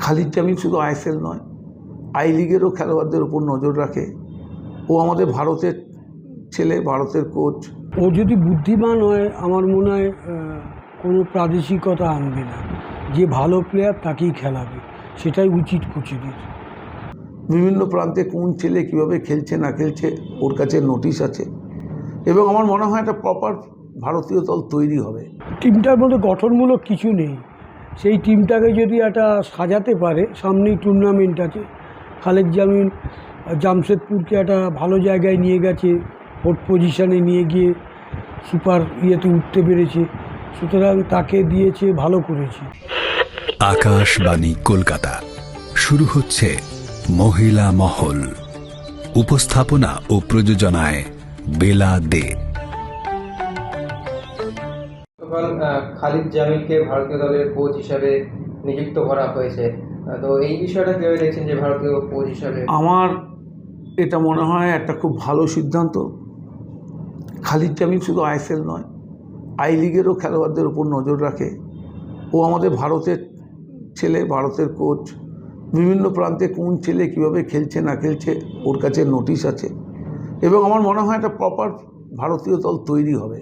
খালিদ জামিল শুধু আইএসএল নয় আই লিগেরও খেলোয়াড়দের উপর নজর রাখে। ও আমাদের ভারতের ছেলে ভারতের কোচ ও যদি বুদ্ধিমান হয় আমার মনে হয় কোনো প্রাদেশিকতা আনবে না। যে ভালো প্লেয়ার তাকেই খেলাবে সেটাই উচিত কোচেদের। বিভিন্ন প্রান্তে কোন ছেলে কীভাবে খেলছে না খেলছে ওর কাছে নোটিশ আছে। এবং আমার মনে হয় একটা প্রপার ভারতীয় দল তৈরি হবে। টিমটার মধ্যে গঠনমূলক কিছু নেই। সেই টিমটাকে যদি একটা সাজাতে পারে, সামনেই টুর্নামেন্ট আছে, খালেদ জামিন জামশেদপুরকে একটা ভালো জায়গায় নিয়ে গেছে ফোর্থ পজিশানে নিয়ে গিয়ে সুপার ইয়েতে উঠতে পেরেছে, সুতরাং তাকে দিয়েছে, ভালো করেছে। আকাশবাণী কলকাতা, শুরু হচ্ছে মহিলা মহল। উপস্থাপনা ও প্রযোজনায় বেলা দে। গতকাল খালিদ জামিলকে ভারতীয় দলের কোচ হিসাবে নিযুক্ত করা হয়েছে। তো এই বিষয়টা কীভাবে দেখছেন যে ভারতীয় কোচ হিসাবে? আমার এটা মনে হয় একটা খুব ভালো সিদ্ধান্ত। খালিদ জামিল শুধু আইএসএল নয়, আই লিগেরও খেলোয়াড়দের উপর নজর রাখে। ও আমাদের ভারতের ছেলে, ভারতের কোচ বিভিন্ন প্রান্তে কোন ছেলে কীভাবে খেলছে, না খেলছে, ওর কাছে নোটিশ আছে। এবং আমার মনে হয় একটা প্রপার ভারতীয় দল তৈরি হবে।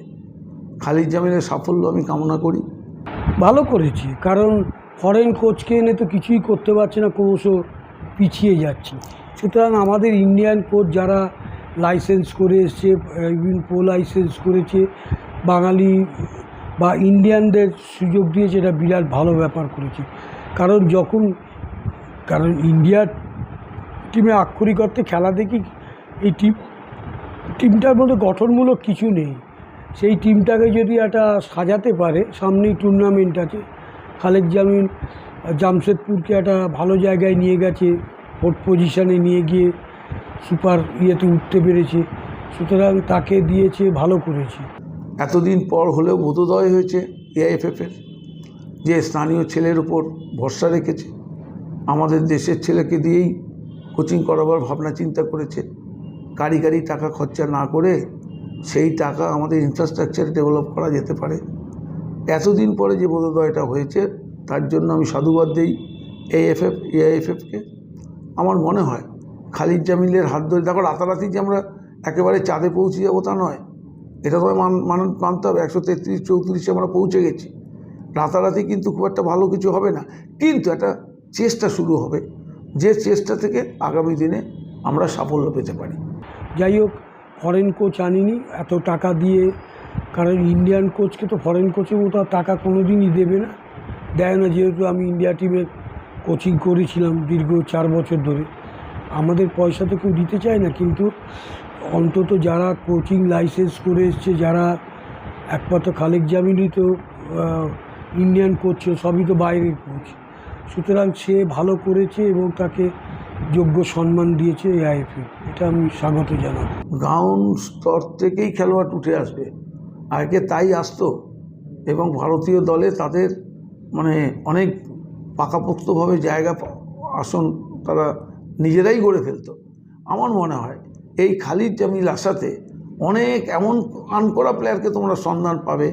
খালিদ জামিলের সাফল্য আমি কামনা করি। ভালো করেছি, কারণ ফরেন কোচকে এনে তো কিছুই করতে পারছে না, ক্রমশ পিছিয়ে যাচ্ছে। সুতরাং আমাদের ইন্ডিয়ান কোচ যারা লাইসেন্স করে এসছে প্রো লাইসেন্স করেছে, বাঙালি বা ইন্ডিয়ানদের সুযোগ দিয়েছে, এটা বিরাট ভালো ব্যাপার করেছে। কারণ যখন, কারণ ইন্ডিয়ার টিমে আক্ষরিক অর্থে খেলা দেখি, এই টিম টিমটার মধ্যে গঠনমূলক কিছু নেই। সেই টিমটাকে যদি একটা সাজাতে পারে, সামনেই টুর্নামেন্ট আছে, খালেদ জামিন জামশেদপুরকে একটা ভালো জায়গায় নিয়ে গেছে ফোর্থ পজিশানে নিয়ে গিয়ে সুপার ইয়েতে উঠতে পেরেছে, সুতরাং তাকে দিয়েছে, ভালো করেছে। এতদিন পর হলেও বোধোদয় হয়েছে এআইএফএফের যে স্থানীয় ছেলের উপর ভরসা রেখেছে, আমাদের দেশের ছেলেকে দিয়েই কোচিং করাবার ভাবনা চিন্তা করেছে, কারিগরি টাকা খরচা না করে সেই টাকা আমাদের ইনফ্রাস্ট্রাকচার ডেভেলপ করা যেতে পারে। এতদিন পরে যে বোধোদয়টা হয়েছে, তার জন্য আমি সাধুবাদ দিই এএফএফ এআইএফএফকে আমার মনে হয় খালিদ জামিলের হাত ধরে, দেখো রাতারাতি যে আমরা একেবারে চাঁদে পৌঁছে যাব তা নয়। এটা তো মান মান, মানতে হবে, একশো তেত্রিশ, চৌত্রিশে আমরা পৌঁছে গেছি। রাতারাতি কিন্তু খুব একটা ভালো কিছু হবে না, কিন্তু একটা চেষ্টা শুরু হবে, যে চেষ্টা থেকে আগামী দিনে আমরা সাফল্য পেতে পারি। যাই হোক ফরেন কোচ আনিনি, এত টাকা দিয়ে, কারণ ইন্ডিয়ান কোচকে তো ফরেন কোচের মতো টাকা কোনো দিনই দেবে না। দেয় না, যেহেতু আমি ইন্ডিয়া টিমের কোচিং করেছিলাম দীর্ঘ চার বছর ধরে। আমাদের পয়সা তো কেউ দিতে চায় না, কিন্তু অন্তত যারা কোচিং লাইসেন্স করে এসছে, যারা একমাত্র খালেক জামিনই তো ইন্ডিয়ান কোচ সবই তো বাইরের কোচ সুতরাং সে ভালো করেছে এবং তাকে যোগ্য সম্মান দিয়েছে এআইএফএ এটা আমি স্বাগত জানাব। গ্রাউন্ড স্তর থেকেই খেলোয়াড় উঠে আসবে। আগে তাই আসতো এবং ভারতীয় দলে তাদের মানে অনেক পাকাপোক্তভাবে জায়গা আসন তারা নিজেরাই গড়ে ফেলতো। আমার মনে হয় এই খালিদ জামিল আসাতে অনেক এমন আনকরা প্লেয়ারকে তোমরা সন্ধান পাবে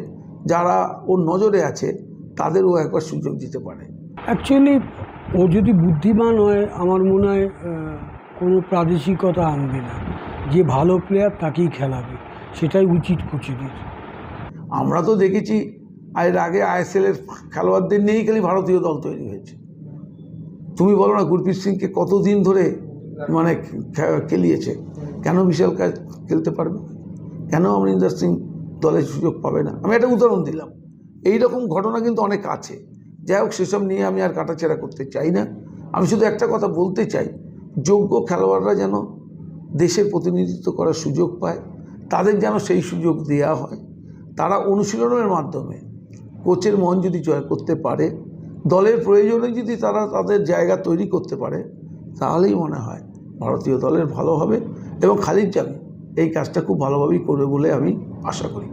যারা ওর নজরে আছে তাদেরও একবার সুযোগ দিতে পারে। অ্যাকচুয়ালি ও যদি বুদ্ধিমান হয়, আমার মনে হয় কোনো প্রাদেশিকতা আনবে না। যে ভালো প্লেয়ার তাকেই খেলাবে। সেটাই উচিত কোচেদের। আমরা তো দেখেছি, এর আগে আইএসএলের খেলোয়াড়দের নিয়েই খালি ভারতীয় দল তৈরি হয়েছে। তুমি বলো না, গুরপ্রীত সিংকে কতদিন ধরে মানে খেলিয়েছে? কেন বিশাল কাজ খেলতে পারবে? কেন অমরিন্দর সিং দলের সুযোগ পাবে না? আমি একটা উদাহরণ দিলাম। এই রকম ঘটনা কিন্তু অনেক আছে। যাই হোক সেসব নিয়ে আমি আর কাটাছেড়া করতে চাই না। আমি শুধু একটা কথা বলতে চাই, যোগ্য খেলোয়াড়রা যেন দেশের প্রতিনিধিত্ব করার সুযোগ পায়, তাদের যেন সেই সুযোগ দেওয়া হয়। তারা অনুশীলনের মাধ্যমে কোচের মন যদি জয় করতে পারে, দলের প্রয়োজনে যদি তারা তাদের জায়গা তৈরি করতে পারে, তাহলেই মনে হয় ভারতীয় দলের ভালো হবে এবং খালিদ জামি এই কাজটা খুব ভালোভাবেই করবে বলে আমি আশা করি।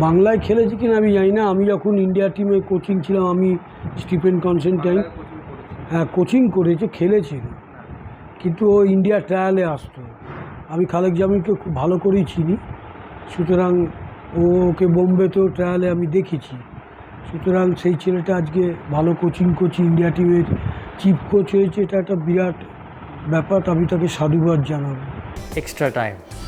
বাংলায় খেলেছে কিনা আমি জানি না। আমি যখন ইন্ডিয়া টিমে কোচিং ছিলাম আমি স্টিফেন কনসেন্টাইন হ্যাঁ কোচিং করেছে খেলেছে। কিন্তু ও ইন্ডিয়া ট্রায়ালে আসতো। আমি খালেক জামিনকে খুব ভালো করেই চিনি। সুতরাং ও ওকে বোম্বেতেও ট্রায়ালে আমি দেখেছি। সুতরাং সেই ছেলেটা আজকে ভালো কোচিং করছে। ইন্ডিয়া টিমের চিফ কোচ হয়েছে। এটা একটা বিরাট ব্যাপার। আমি তাকে সাধুবাদ জানাব। Extra time.